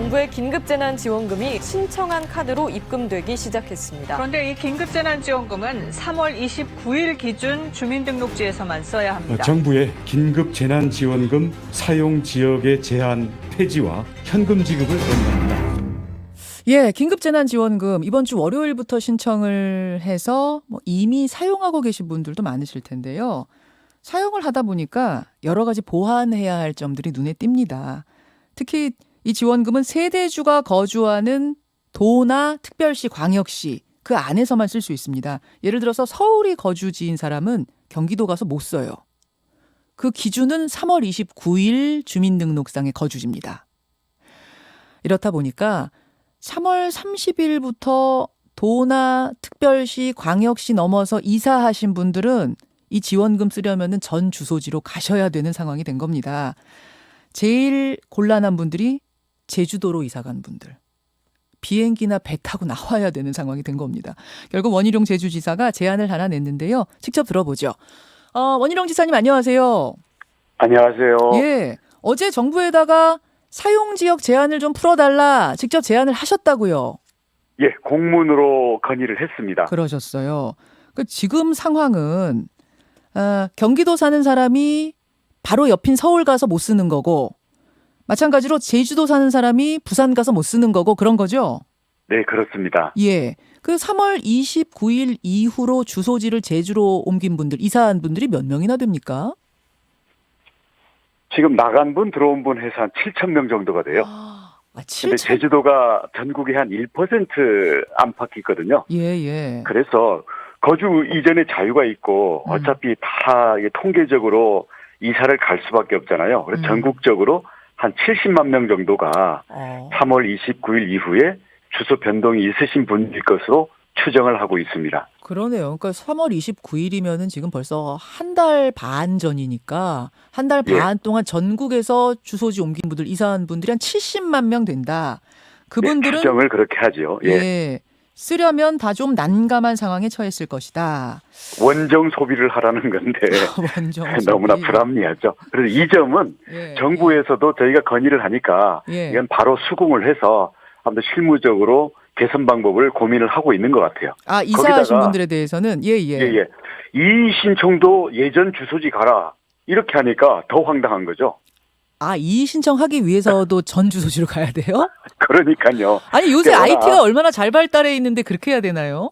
정부의 긴급재난지원금이 신청한 카드로 입금되기 시작했습니다. 그런데 이 긴급재난지원금은 3월 29일 기준 주민등록지에서만 써야 합니다. 정부의 긴급 재난 지원금 사용 지역의 제한 폐지와 현금 지급을 권고합니다. 예, 긴급재난지원금 이번 주 월요일부터 신청을 해서 뭐 이미 사용하고 계신 분들도 많으실 텐데요. 사용을 하다 보니까 여러 가지 보완해야 할 점들이 눈에 띕니다. 특히 이 지원금은 세대주가 거주하는 도나 특별시, 광역시 그 안에서만 쓸 수 있습니다. 예를 들어서 서울이 거주지인 사람은 경기도 가서 못 써요. 그 기준은 3월 29일 주민등록상의 거주지입니다. 이렇다 보니까 3월 30일부터 도나 특별시, 광역시 넘어서 이사하신 분들은 이 지원금 쓰려면은 전 주소지로 가셔야 되는 상황이 된 겁니다. 제일 곤란한 분들이 제주도로 이사 간 분들. 비행기나 배 타고 나와야 되는 상황이 된 겁니다. 결국 원희룡 제주지사가 제안을 하나 냈는데요. 직접 들어보죠. 어, 원희룡 지사님 안녕하세요. 안녕하세요. 예. 어제 정부에다가 사용 지역 제한을 좀 풀어달라 직접 제안을 하셨다고요. 예, 공문으로 건의를 했습니다. 그러셨어요. 그 지금 상황은 아, 경기도 사는 사람이 바로 옆인 서울 가서 못 쓰는 거고 마찬가지로 제주도 사는 사람이 부산 가서 못 쓰는 거고 그런 거죠. 네, 그렇습니다. 예. 그 3월 29일 이후로 주소지를 제주로 옮긴 분들, 이사한 분들이 몇 명이나 됩니까? 지금 나간 분 들어온 분 해서 한 7천 명 정도가 돼요. 아, 근데 7천. 제주도가 전국의 한 1% 안팎이거든요. 예, 예. 그래서 거주 이전에 자유가 있고 음. 어차피 다 이게 통계적으로 이사를 갈 수밖에 없잖아요. 그래서 음. 전국적으로 한 70만 명 정도가 어. 3월 29일 이후에 주소 변동이 있으신 분일 것으로 추정을 하고 있습니다. 그러네요. 그러니까 3월 29일이면은 지금 벌써 한 달 반 전이니까 한달 예. 반 동안 전국에서 주소지 옮긴 분들 이사한 분들이 한 70만 명 된다. 네, 그분들은 추정을 그렇게 하죠. 예. 예. 쓰려면 다 좀 난감한 상황에 처했을 것이다. 원정 소비를 하라는 건데 원정 너무나 소비. 불합리하죠. 그래서 이 점은 예. 정부에서도 저희가 건의를 하니까 예. 이건 바로 수긍을 해서 아무튼 실무적으로 개선 방법을 고민을 하고 있는 것 같아요. 아 이사하신 분들에 대해서는 예예. 예, 예. 이 신청도 예전 주소지 가라. 이렇게 하니까 더 황당한 거죠. 아이 신청하기 위해서도 전 주소지로 가야 돼요? 그러니까요. 아니 요새 IT가 얼마나 잘 발달해 있는데 그렇게 해야 되나요?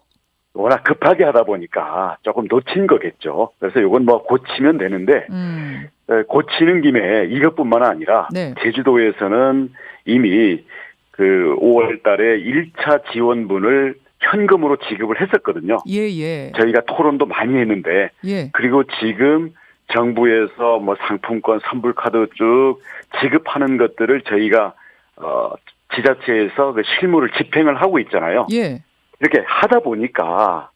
워낙 급하게 하다 보니까 조금 놓친 거겠죠. 그래서 이건 뭐 고치면 되는데 음. 에, 고치는 김에 이것뿐만 아니라 네. 제주도에서는 이미 그 5월 달에 1차 지원분을 현금으로 지급을 했었거든요. 예 예. 저희가 토론도 많이 했는데 예. 그리고 지금 정부에서 뭐 상품권 선불카드 쭉 지급하는 것들을 저희가 어 지자체에서 그 실무를 집행을 하고 있잖아요. 예. 이렇게 하다 보니까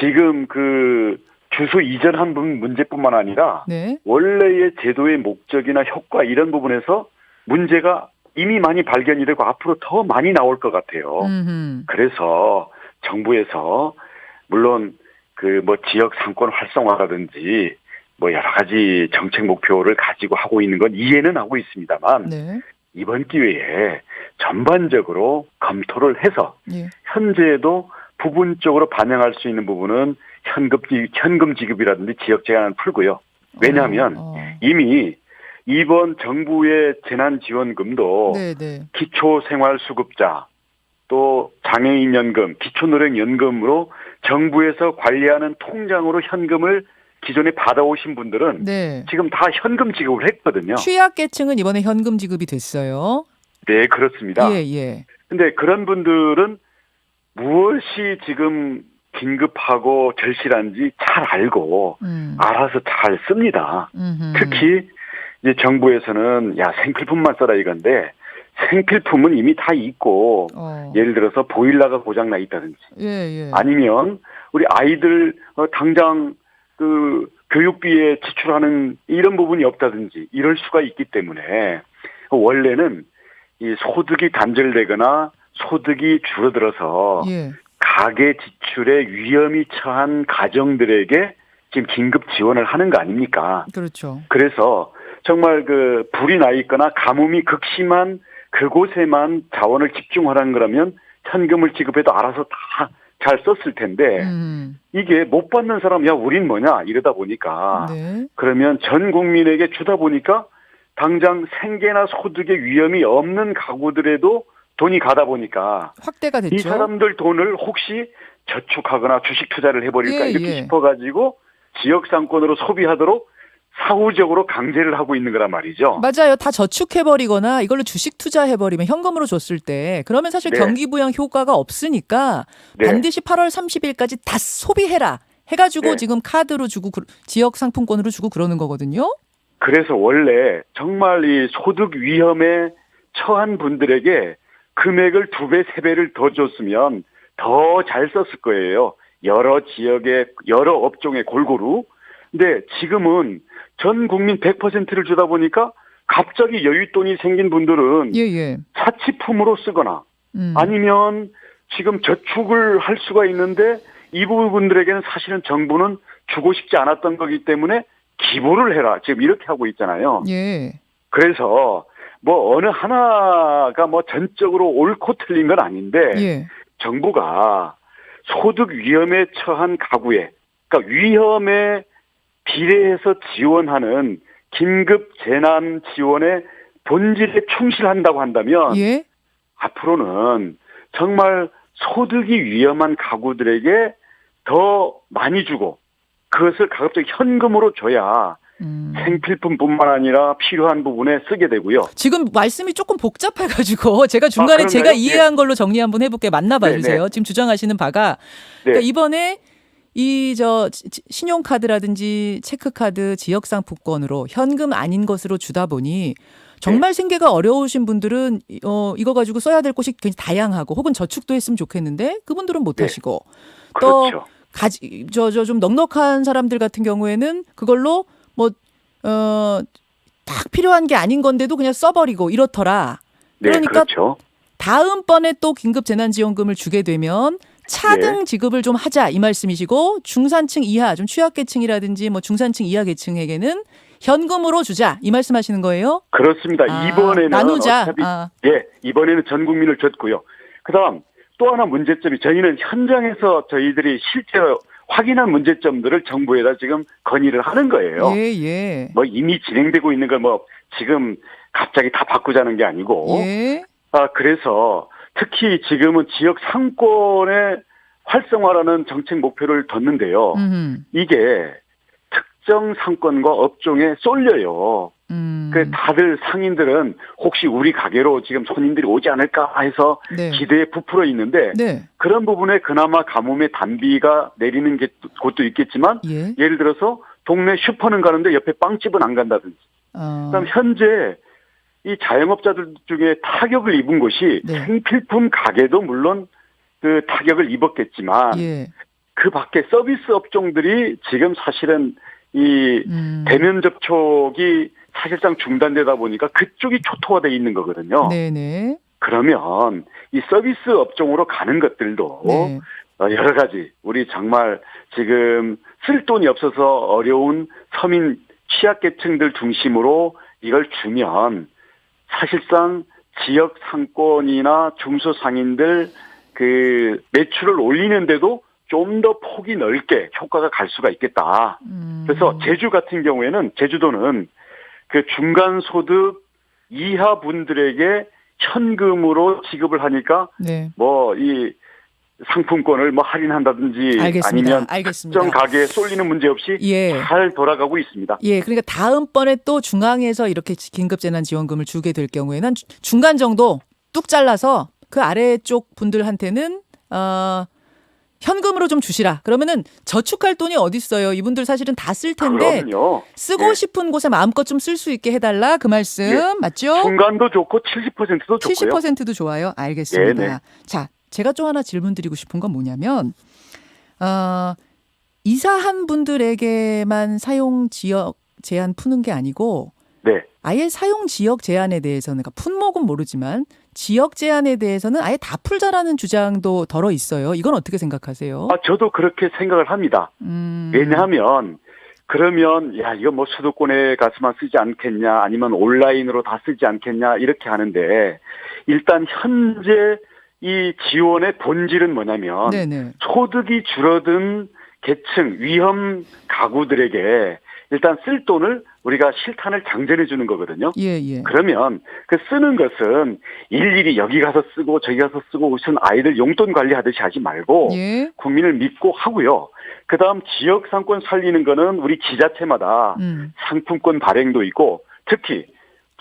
지금 그 주소 이전한 분 문제뿐만 아니라 네. 원래의 제도의 목적이나 효과 이런 부분에서 문제가 이미 많이 발견이 되고 앞으로 더 많이 나올 것 같아요. 음흠. 그래서 정부에서 물론 그 뭐 지역 상권 활성화라든지 뭐 여러 가지 정책 목표를 가지고 하고 있는 건 이해는 하고 있습니다만 네. 이번 기회에 전반적으로 검토를 해서 예. 현재도 부분적으로 반영할 수 있는 부분은 현금 지- 현금 지급이라든지 지역 제한을 풀고요. 왜냐하면 어, 어. 이미 이번 정부의 재난 지원금도 네, 네. 기초 생활 수급자 또 장애인 연금, 기초노령 연금으로 정부에서 관리하는 통장으로 현금을 기존에 받아오신 분들은 네. 지금 다 현금 지급을 했거든요. 취약계층은 이번에 현금 지급이 됐어요. 네, 그렇습니다. 예, 예. 근데 그런 분들은 무엇이 지금 긴급하고 절실한지 잘 알고 음. 알아서 잘 씁니다. 음흠. 특히 이제 정부에서는 야 생필품만 써라 이건데 생필품은 이미 다 있고 어. 예를 들어서 보일러가 고장 나 있다든지 예, 예. 아니면 우리 아이들 어, 당장 그 교육비에 지출하는 이런 부분이 없다든지 이럴 수가 있기 때문에 원래는 이 소득이 단절되거나 소득이 줄어들어서 예. 가계 지출에 위험이 처한 가정들에게 지금 긴급 지원을 하는 거 아닙니까? 그렇죠. 그래서 정말 그 불이 나 있거나 가뭄이 극심한 그곳에만 자원을 집중하라는 거라면 현금을 지급해도 알아서 다 잘 썼을 텐데 음. 이게 못 받는 사람 야 우린 뭐냐 이러다 보니까 네. 그러면 전 국민에게 주다 보니까 당장 생계나 소득의 위험이 없는 가구들에도 돈이 가다 보니까 확대가 됐죠. 이 사람들 돈을 혹시 저축하거나 주식 투자를 해버릴까 예, 이렇게 예. 싶어가지고 지역 상권으로 소비하도록 사후적으로 강제를 하고 있는 거란 말이죠. 맞아요. 다 저축해버리거나 이걸로 주식 투자해버리면 현금으로 줬을 때 그러면 사실 네. 경기부양 효과가 없으니까 네. 반드시 8월 30일까지 다 소비해라 해가지고 네. 지금 카드로 주고 그- 지역 상품권으로 주고 그러는 거거든요. 그래서 원래 정말 이 소득 위험에 처한 분들에게 금액을 두 배, 세 배를 더 줬으면 더 잘 썼을 거예요. 여러 지역의 여러 업종에 골고루. 근데 지금은 전 국민 100%를 주다 보니까 갑자기 여윳돈이 생긴 분들은 예 예. 사치품으로 쓰거나 음. 아니면 지금 저축을 할 수가 있는데 이 부분들에게는 사실은 정부는 주고 싶지 않았던 거기 때문에 기부를 해라. 지금 이렇게 하고 있잖아요. 예. 그래서 뭐 어느 하나가 뭐 전적으로 옳고 틀린 건 아닌데 예. 정부가 소득 위험에 처한 가구에 그러니까 위험에 비례해서 지원하는 긴급 재난 지원의 본질에 충실한다고 한다면 예. 앞으로는 정말 소득이 위험한 가구들에게 더 많이 주고 그것을 가급적 현금으로 줘야 음. 생필품뿐만 아니라 필요한 부분에 쓰게 되고요. 지금 말씀이 조금 복잡해가지고 제가 중간에 아? 제가 이해한 걸로 정리 한번 해볼게 만나봐 네, 주세요. 지금 주장하시는 바가 네. 그러니까 이번에 이 저 신용카드라든지 체크카드 지역 상품권으로 현금 아닌 것으로 주다 보니 정말 생계가 어려우신 분들은 어 이거 가지고 써야 될 곳이 굉장히 다양하고 혹은 저축도 했으면 좋겠는데 그분들은 못 네. 하시고 또 그렇죠. 가지 저 저 좀 넉넉한 사람들 같은 경우에는 그걸로 뭐, 뭐어딱 필요한 게 아닌 건데도 그냥 써버리고 이렇더라. 네, 그러니까 그렇죠. 다음번에 또 긴급 재난지원금을 주게 되면 차등 네. 지급을 좀 하자 이 말씀이시고 중산층 이하 좀 취약계층이라든지 뭐 중산층 이하 계층에게는 현금으로 주자 이 말씀하시는 거예요? 그렇습니다. 아, 이번에는 나누자. 어차피 아. 예, 이번에는 전 국민을 줬고요. 그다음 또 하나 문제점이 저희는 현장에서 저희들이 실제로 확인한 문제점들을 정부에다 지금 건의를 하는 거예요. 예, 예. 뭐 이미 진행되고 있는 걸 뭐 지금 갑자기 다 바꾸자는 게 아니고 예. 아 그래서 특히 지금은 지역 상권의 활성화라는 정책 목표를 뒀는데요. 음. 이게 특정 상권과 업종에 쏠려요. 음. 그 다들 상인들은 혹시 우리 가게로 지금 손님들이 오지 않을까 해서 네. 기대에 부풀어 있는데 네. 그런 부분에 그나마 가뭄의 단비가 내리는 게 곳도 있겠지만 예. 예를 들어서 동네 슈퍼는 가는데 옆에 빵집은 안 간다든지 어. 그다음 현재 이 자영업자들 중에 타격을 입은 곳이 네. 생필품 가게도 물론 그 타격을 입었겠지만 예. 그 밖에 서비스 업종들이 지금 사실은 이 음. 대면 접촉이 사실상 중단되다 보니까 그쪽이 초토화 돼 있는 거거든요. 네, 네. 그러면 이 서비스 업종으로 가는 것들도 네. 어, 여러 가지 우리 정말 지금 쓸 돈이 없어서 어려운 서민 취약계층들 중심으로 이걸 주면 사실상 지역 상권이나 중소상인들 그 매출을 올리는데도 좀 더 폭이 넓게 효과가 갈 수가 있겠다. 음. 그래서 제주 같은 경우에는 제주도는 그 중간 소득 이하 분들에게 현금으로 지급을 하니까 네. 뭐이 상품권을 뭐 할인한다든지 알겠습니다. 아니면 알겠습니다. 특정 가게에 쏠리는 문제 없이 예. 잘 돌아가고 있습니다. 예, 그러니까 다음번에 또 중앙에서 이렇게 긴급재난지원금을 주게 될 경우에는 주- 중간 정도 뚝 잘라서 그 아래쪽 분들한테는 어 현금으로 좀 주시라. 그러면은 저축할 돈이 어디 있어요? 이분들 사실은 다 쓸 텐데 그럼요. 쓰고 예. 싶은 곳에 마음껏 좀 쓸 수 있게 해달라 그 말씀 예. 맞죠? 중간도 좋고 70%도 좋고요. 70%도 좋아요. 알겠습니다. 네, 네. 자, 제가 또 하나 질문 드리고 싶은 건 뭐냐면, 어, 이사한 분들에게만 사용 지역 제한 푸는 게 아니고, 네. 아예 사용 지역 제한에 대해서는, 그러니까 품목은 모르지만, 지역 제한에 대해서는 아예 다 풀자라는 주장도 덜어 있어요. 이건 어떻게 생각하세요? 아 저도 그렇게 생각을 합니다. 음, 왜냐하면 그러면 야 이거 뭐 수도권에 가서만 쓰지 않겠냐 아니면 온라인으로 다 쓰지 않겠냐 이렇게 하는데 일단 현재 이 지원의 본질은 뭐냐면 네네. 소득이 줄어든 계층 위험 가구들에게 일단 쓸 돈을 우리가 실탄을 장전해 주는 거거든요. 예, 예. 그러면 그 쓰는 것은 일일이 여기 가서 쓰고 저기 가서 쓰고 무슨 아이들 용돈 관리하듯이 하지 말고 예. 국민을 믿고 하고요. 그다음 지역 상권 살리는 거는 우리 지자체마다 음. 상품권 발행도 있고 특히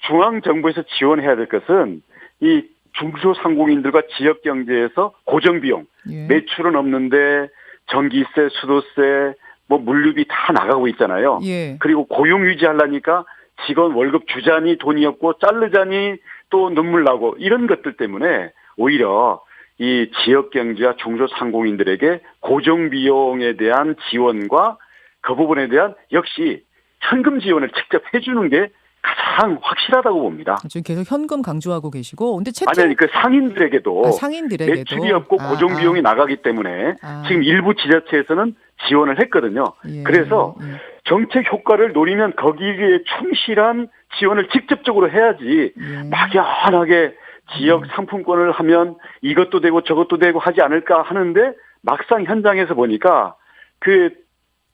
중앙 정부에서 지원해야 될 것은 이 중소상공인들과 지역 경제에서 고정 비용 예. 매출은 없는데 전기세, 수도세, 뭐 물류비 다 나가고 있잖아요. 예. 그리고 고용 유지하려니까 직원 월급 주자니 돈이 없고 자르자니 또 눈물 나고 이런 것들 때문에 오히려 이 지역 경제와 중소상공인들에게 고정 비용에 대한 지원과 그 부분에 대한 역시 현금 지원을 직접 해주는 게 가장 확실하다고 봅니다. 지금 계속 현금 강조하고 계시고, 근데 채팅 아니, 아니 그 상인들에게도 아, 상인들에게도 매출이 없고 아, 고정 아. 비용이 나가기 때문에 아. 지금 일부 지자체에서는 지원을 했거든요. 예, 그래서 예, 정책 효과를 노리면 거기에 충실한 지원을 직접적으로 해야지 예. 막연하게 지역 상품권을 하면 이것도 되고 저것도 되고 하지 않을까 하는데 막상 현장에서 보니까 그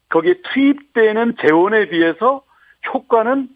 거기에 투입되는 재원에 비해서 효과는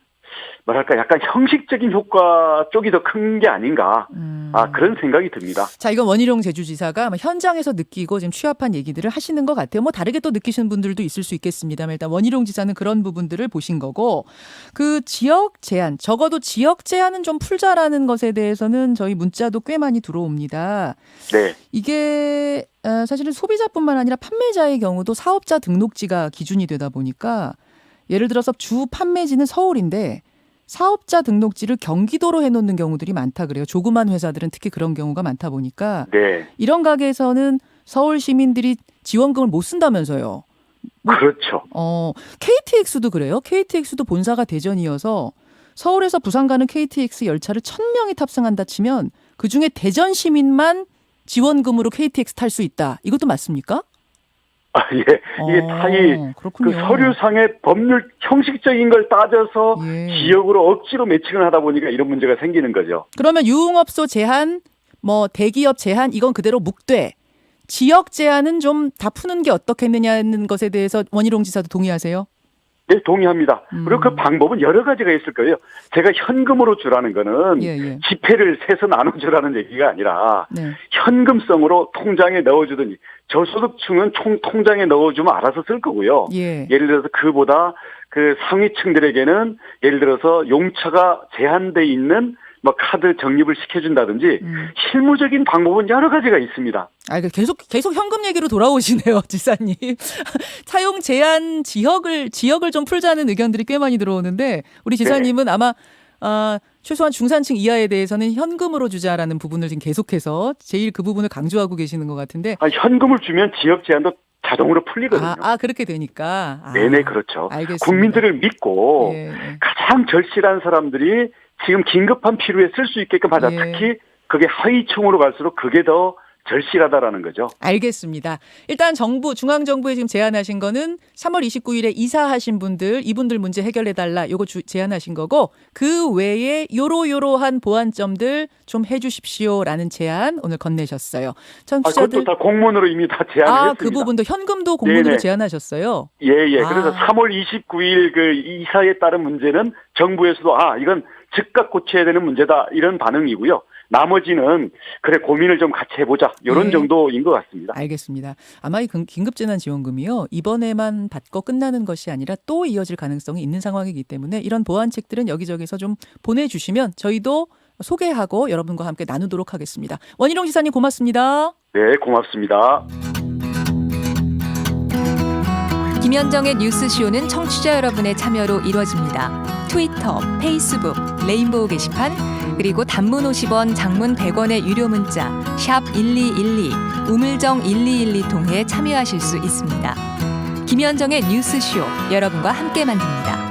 뭐랄까 약간 형식적인 효과 쪽이 더 큰 게 아닌가 음. 아 그런 생각이 듭니다. 자, 이건 원희룡 제주지사가 현장에서 느끼고 지금 취합한 얘기들을 하시는 것 같아요. 뭐 다르게 또 느끼시는 분들도 있을 수 있겠습니다만 일단 원희룡 지사는 그런 부분들을 보신 거고 그 지역 제한, 적어도 지역 제한은 좀 풀자라는 것에 대해서는 저희 문자도 꽤 많이 들어옵니다. 네, 이게 어, 사실은 소비자뿐만 아니라 판매자의 경우도 사업자 등록지가 기준이 되다 보니까 예를 들어서 주 판매지는 서울인데 사업자 등록지를 경기도로 해놓는 경우들이 많다 그래요. 조그만 회사들은 특히 그런 경우가 많다 보니까 네, 이런 가게에서는 서울 시민들이 지원금을 못 쓴다면서요. 그렇죠. 어, KTX도 그래요. KTX도 본사가 대전이어서 서울에서 부산 가는 KTX 열차를 1000명이 탑승한다 치면 그중에 대전 시민만 지원금으로 KTX 탈 수 있다. 이것도 맞습니까? 아, 예, 이게 어, 다이 그. 서류상의 법률 형식적인 걸 따져서 예. 지역으로 억지로 매칭을 하다 보니까 이런 문제가 생기는 거죠. 그러면 유흥업소 제한, 뭐 대기업 제한 이건 그대로 묵되 지역 제한은 좀 다 푸는 게 어떻겠느냐는 것에 대해서 원희룡 지사도 동의하세요? 네, 동의합니다. 음. 그리고 그 방법은 여러 가지가 있을 거예요. 제가 현금으로 주라는 거는 예, 예. 지폐를 세서 나눠주라는 얘기가 아니라 네. 현금성으로 통장에 넣어주더니 저소득층은 총 통장에 넣어주면 알아서 쓸 거고요. 예. 예를 들어서 그보다 그 상위층들에게는 예를 들어서 용처가 제한돼 있는 뭐 카드 적립을 시켜준다든지 음. 실무적인 방법은 여러 가지가 있습니다. 아, 그 계속 계속 현금 얘기로 돌아오시네요, 지사님. 사용 제한 지역을 지역을 좀 풀자는 의견들이 꽤 많이 들어오는데 우리 지사님은 아마 아, 최소한 중산층 이하에 대해서는 현금으로 주자라는 부분을 지금 계속해서 제일 그 부분을 강조하고 계시는 것 같은데 아, 현금을 주면 지역 제한도 자동으로 풀리거든요. 아, 아 그렇게 되니까 아, 네네 그렇죠. 알겠습니다. 국민들을 믿고 예, 예. 가장 절실한 사람들이 지금 긴급한 필요에 쓸 수 있게끔 하자. 예. 특히 그게 하위층으로 갈수록 그게 더 절실하다라는 거죠. 알겠습니다. 일단 정부 중앙 정부에 지금 제안하신 거는 3월 29일에 이사하신 분들 이분들 문제 해결해 달라 요거 주, 제안하신 거고 그 외에 요로요로한 보완점들 좀 해 주십시오라는 제안 오늘 건네셨어요. 아, 청취자들 그것도 다 공문으로 이미 다 제안을 아, 했습니다. 그 부분도 현금도 공문으로 네네. 제안하셨어요. 예, 예. 그래서 아. 3월 29일 그 이사에 따른 문제는 정부에서도 아, 이건 즉각 고쳐야 되는 문제다. 이런 반응이고요. 나머지는 그래 고민을 좀 같이 해보자. 이런 네. 정도인 것 같습니다. 알겠습니다. 아마 이 근- 긴급재난지원금이요 이번에만 받고 끝나는 것이 아니라 또 이어질 가능성이 있는 상황이기 때문에 이런 보완책들은 여기저기서 좀 보내주시면 저희도 소개하고 여러분과 함께 나누도록 하겠습니다. 원희룡 지사님 고맙습니다. 네, 고맙습니다. 김현정의 뉴스쇼는 청취자 여러분의 참여로 이루어집니다. 트위터, 페이스북, 레인보우 게시판, 그리고 단문 50원, 장문 100원의 유료 문자 샵 1212, 우물정 1212 통해 참여하실 수 있습니다. 김현정의 뉴스쇼 여러분과 함께 만듭니다.